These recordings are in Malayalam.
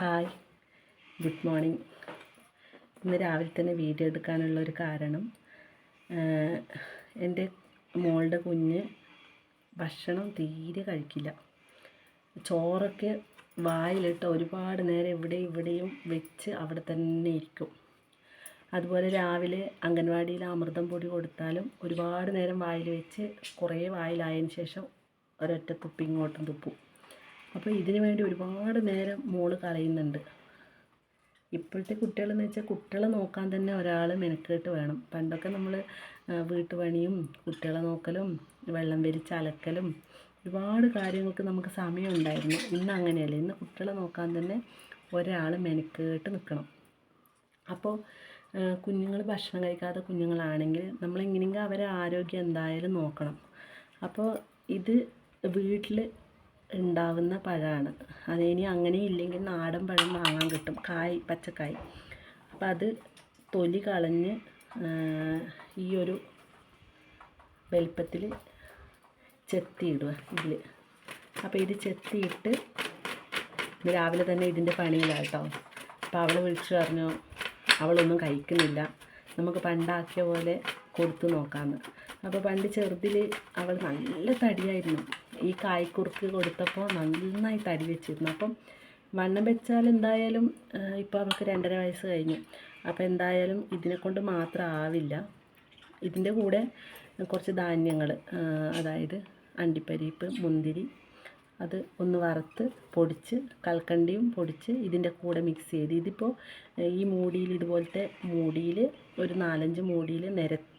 ഹായ്. Good morning. ഇന്ന് രാവിലെ തന്നെ വീഡിയോ എടുക്കാനുള്ള ഒരു കാരണം എന്റെ മോളുടെ കുഞ്ഞ് ഭക്ഷണം തീരെ കഴിക്കില്ല. ചോറൊക്കെ വായിലിട്ട് ഒരുപാട് നേരം ഇവിടെ ഇവിടെയും വെച്ച് അവിടെ തന്നെ ഇരിക്കും. അതുപോലെ രാവിലെ അംഗൻവാടിയിൽ അമൃതം പൊടി കൊടുത്താലും ഒരുപാട് നേരം വായിൽ വെച്ച് കുറേ വായിലായതിന് ശേഷം ഒരൊറ്റ തുപ്പി ഇങ്ങോട്ടും തുപ്പും. അപ്പോൾ ഇതിന് വേണ്ടി ഒരുപാട് നേരം മോൾ കളയുന്നുണ്ട് ഇപ്പോഴത്തെ കുട്ടികളെന്ന് വെച്ചാൽ കുട്ടികളെ നോക്കാൻ തന്നെ ഒരാൾ മെനക്കെട്ട് വേണം. പണ്ടൊക്കെ നമ്മൾ വീട്ടുപണിയും കുട്ടികളെ നോക്കലും വെള്ളം വരിച്ച് അലക്കലും ഒരുപാട് കാര്യങ്ങൾക്ക് നമുക്ക് സമയം ഉണ്ടായിരുന്നു ഇന്ന് അങ്ങനെയല്ല. ഇന്ന് കുട്ടികളെ നോക്കാൻ തന്നെ ഒരാൾ മെനക്കേട്ട് നിൽക്കണം അപ്പോൾ കുഞ്ഞുങ്ങൾ ഭക്ഷണം കഴിക്കാത്ത കുഞ്ഞുങ്ങളാണെങ്കിൽ നമ്മളെങ്ങനെയെങ്കിലും അവരെ ആരോഗ്യം എന്തായാലും നോക്കണം. അപ്പോൾ ഇത് വീട്ടിൽ ഉണ്ടാവുന്ന പഴമാണ്. അതിനി അങ്ങനെ ഇല്ലെങ്കിൽ നാടൻ പഴം വാങ്ങാൻ കിട്ടും. കായ് പച്ചക്കായ്. അപ്പം അത് തൊലി കളഞ്ഞ് ഈ ഒരു വലിപ്പത്തിൽ ചെത്തിയിടുക ഇതിൽ അപ്പോൾ ഇത് ചെത്തിയിട്ട് രാവിലെ തന്നെ ഇതിന്റെ പണിയിലാണ് കേട്ടോ അപ്പോൾ അവളെ വിളിച്ചു പറഞ്ഞു അവളൊന്നും കഴിക്കുന്നില്ല. നമുക്ക് പണ്ടാക്കിയ പോലെ കൊടുത്തു നോക്കാമെന്ന് അപ്പോൾ പണ്ട് ചെറുതിൽ അവൾ നല്ല തടിയായിരുന്നു. ഈ കായ്ക്കുറുക്ക് കൊടുത്തപ്പോൾ നന്നായി തടി വെച്ചിരുന്നു. അപ്പം വണ്ണം വെച്ചാൽ എന്തായാലും ഇപ്പോൾ അവൾക്ക് രണ്ടര വയസ്സ് കഴിഞ്ഞു. അപ്പോൾ എന്തായാലും ഇതിനെ കൊണ്ട് മാത്രം ആവില്ല. ഇതിന്റെ കൂടെ കുറച്ച് ധാന്യങ്ങൾ അതായത് അണ്ടിപ്പരിപ്പ് മുന്തിരി അത് ഒന്ന് വറുത്ത് പൊടിച്ച് കൽക്കണ്ടിയും പൊടിച്ച് ഇതിന്റെ കൂടെ മിക്സ് ചെയ്ത്. ഇതിപ്പോൾ ഈ മൂടിയിൽ ഇതുപോലത്തെ മൂടിയിൽ ഒരു നാലഞ്ച് മൂടിയിൽ നിരത്തി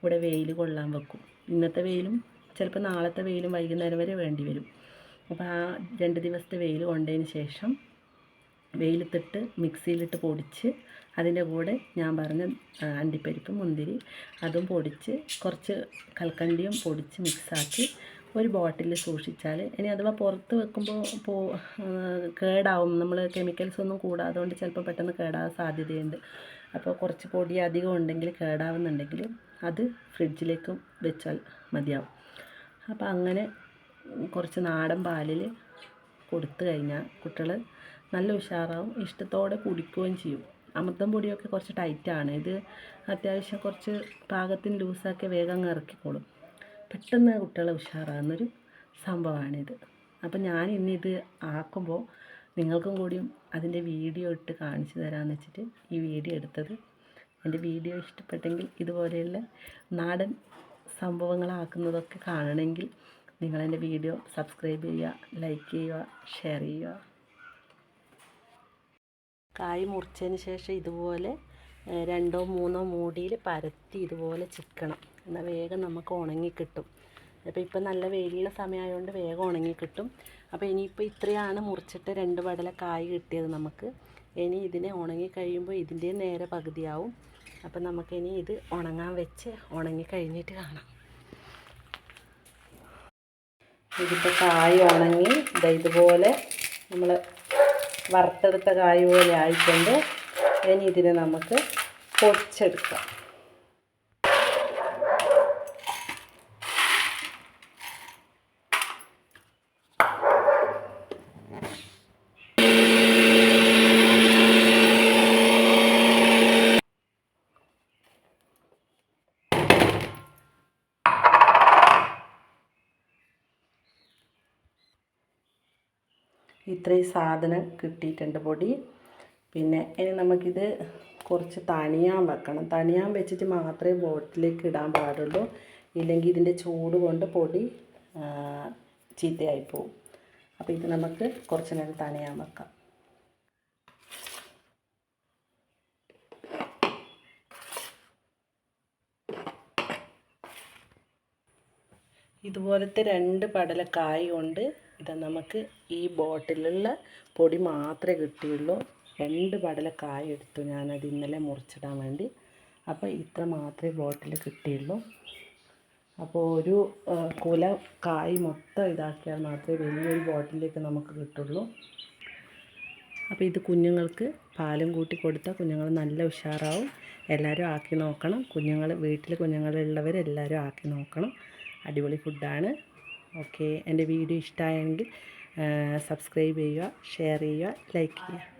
ഇവിടെ വെയിൽ കൊള്ളാൻ വെക്കും. ഇന്നത്തെ വെയിലും ചിലപ്പോൾ നാളത്തെ വെയിലും വൈകുന്നേരം വരെ വേണ്ടി വരും. അപ്പോൾ ആ രണ്ട് ദിവസത്തെ വെയിൽ കൊണ്ടതിന് ശേഷം വെയിലത്തിട്ട് മിക്സിയിലിട്ട് പൊടിച്ച് അതിന്റെ കൂടെ ഞാൻ പറഞ്ഞ അണ്ടിപ്പരിപ്പ് മുന്തിരി അതും പൊടിച്ച് കുറച്ച് കൽക്കണ്ടിയും പൊടിച്ച് മിക്സാക്കി ഒരു ബോട്ടിലിൽ സൂക്ഷിച്ചാൽ ഇനി അഥവാ പുറത്ത് വെക്കുമ്പോൾ പോ കേടാവും. നമ്മൾ കെമിക്കൽസ് ഒന്നും കൂടാതെ കൊണ്ട് ചിലപ്പോൾ പെട്ടെന്ന് കേടാകാൻ സാധ്യതയുണ്ട്. അപ്പോൾ കുറച്ച് പൊടി അധികം ഉണ്ടെങ്കിൽ കേടാവുന്നുണ്ടെങ്കിൽ അത് ഫ്രിഡ്ജിലേക്കും വെച്ചാൽ മതിയാവും. അപ്പോൾ അങ്ങനെ കുറച്ച് നാടൻ പാലിൽ കൊടുത്തു കഴിഞ്ഞാൽ കുട്ടികൾ നല്ല ഉഷാറാവും ഇഷ്ടത്തോടെ കുടിക്കുകയും ചെയ്യും. അമൃതം പൊടിയൊക്കെ കുറച്ച് ടൈറ്റാണ് ഇത് അത്യാവശ്യം കുറച്ച് പാകത്തിന് ലൂസാക്കി വേഗം ഇറക്കിക്കോളും. പെട്ടെന്ന് കുട്ടികളെ ഉഷാറാകുന്നൊരു സംഭവമാണിത്. അപ്പം ഞാൻ ഇന്നിത് ആക്കുമ്പോൾ നിങ്ങൾക്കും കൂടിയും അതിന്റെ വീഡിയോ ഇട്ട് കാണിച്ചു തരാമെന്ന് വെച്ചിട്ട് ഈ വീഡിയോ എടുത്തത്. എന്റെ വീഡിയോ ഇഷ്ടപ്പെട്ടെങ്കിൽ ഇതുപോലെയുള്ള നാടൻ സംഭവങ്ങളാക്കുന്നതൊക്കെ കാണണമെങ്കിൽ നിങ്ങളെന്റെ വീഡിയോ സബ്സ്ക്രൈബ് ചെയ്യുക ലൈക്ക് ചെയ്യുക ഷെയർ ചെയ്യുക. കായ് മുറിച്ചതിന് ശേഷം ഇതുപോലെ രണ്ടോ മൂന്നോ മൂടിയിൽ പരത്തി ഇതുപോലെ ചിക്കണം. എന്നാൽ വേഗം നമുക്ക് ഉണങ്ങി കിട്ടും അപ്പോൾ ഇപ്പം നല്ല വെയിലുള്ള സമയമായതുകൊണ്ട് വേഗം ഉണങ്ങി കിട്ടും. അപ്പോൾ ഇനിയിപ്പോൾ ഇത്രയാണ് മുറിച്ചിട്ട് രണ്ട് പടല കായ് കിട്ടിയത് നമുക്ക്. ഇനി ഇതിനെ ഉണങ്ങി കഴിയുമ്പോൾ ഇതിന്റെ നേരെ പകുതിയാവും. അപ്പം നമുക്കിനി ഇത് ഉണങ്ങാൻ വെച്ച് ഉണങ്ങി കഴിഞ്ഞിട്ട് കാണാം. ഇതിപ്പോൾ കായ് ഉണങ്ങി. ഇതാ ഇതുപോലെ നമ്മൾ വറുത്തെടുത്ത കായ് പോലെ ആയിക്കൊണ്ട് ഇനി ഇതിനെ നമുക്ക് പൊടിച്ചെടുക്കാം. ഇത്രയും സാധനം കിട്ടിയിട്ടുണ്ട് പൊടി. പിന്നെ ഇനി നമുക്കിത് കുറച്ച് തണിയാൻ വെക്കണം. തണിയാൻ വെച്ചിട്ട് മാത്രമേ ബോട്ടിലേക്ക് ഇടാൻ പാടുള്ളൂ. ഇല്ലെങ്കിൽ ഇതിന്റെ ചൂട് കൊണ്ട് പൊടി ചീത്തയായി പോവും. അപ്പോൾ ഇത് നമുക്ക് കുറച്ച് നേരം തണിയാൻ വെക്കാം. ഇതുപോലത്തെ രണ്ട് പടലക്കായ കൊണ്ട് ഇത് നമുക്ക് ഈ ബോട്ടിലുള്ള പൊടി മാത്രമേ കിട്ടിയുള്ളൂ. രണ്ട് പടലക്കായ എടുത്തു ഞാനത് ഇന്നലെ മുറിച്ചിടാൻ വേണ്ടി. അപ്പോൾ ഇത്ര മാത്രമേ ബോട്ടിൽ കിട്ടിയുള്ളൂ. അപ്പോൾ ഒരു കുല കായ് മൊത്തം ഇതാക്കിയാൽ മാത്രമേ വലിയൊരു ബോട്ടിലേക്ക് നമുക്ക് കിട്ടുള്ളൂ. അപ്പോൾ ഇത് കുഞ്ഞുങ്ങൾക്ക് പാലും കൂട്ടി കൊടുത്താൽ കുഞ്ഞുങ്ങൾ നല്ല ഉഷാറാവും. എല്ലാവരും ആക്കി നോക്കണം. കുഞ്ഞുങ്ങൾ വീട്ടിൽ കുഞ്ഞുങ്ങളുള്ളവരെല്ലാവരും ആക്കി നോക്കണം. അടിപൊളി ഫുഡാണ് ഓക്കെ. എന്റെ വീഡിയോ ഇഷ്ടമായെങ്കിൽ സബ്സ്ക്രൈബ് ചെയ്യുക ഷെയർ ചെയ്യുക ലൈക്ക് ചെയ്യുക.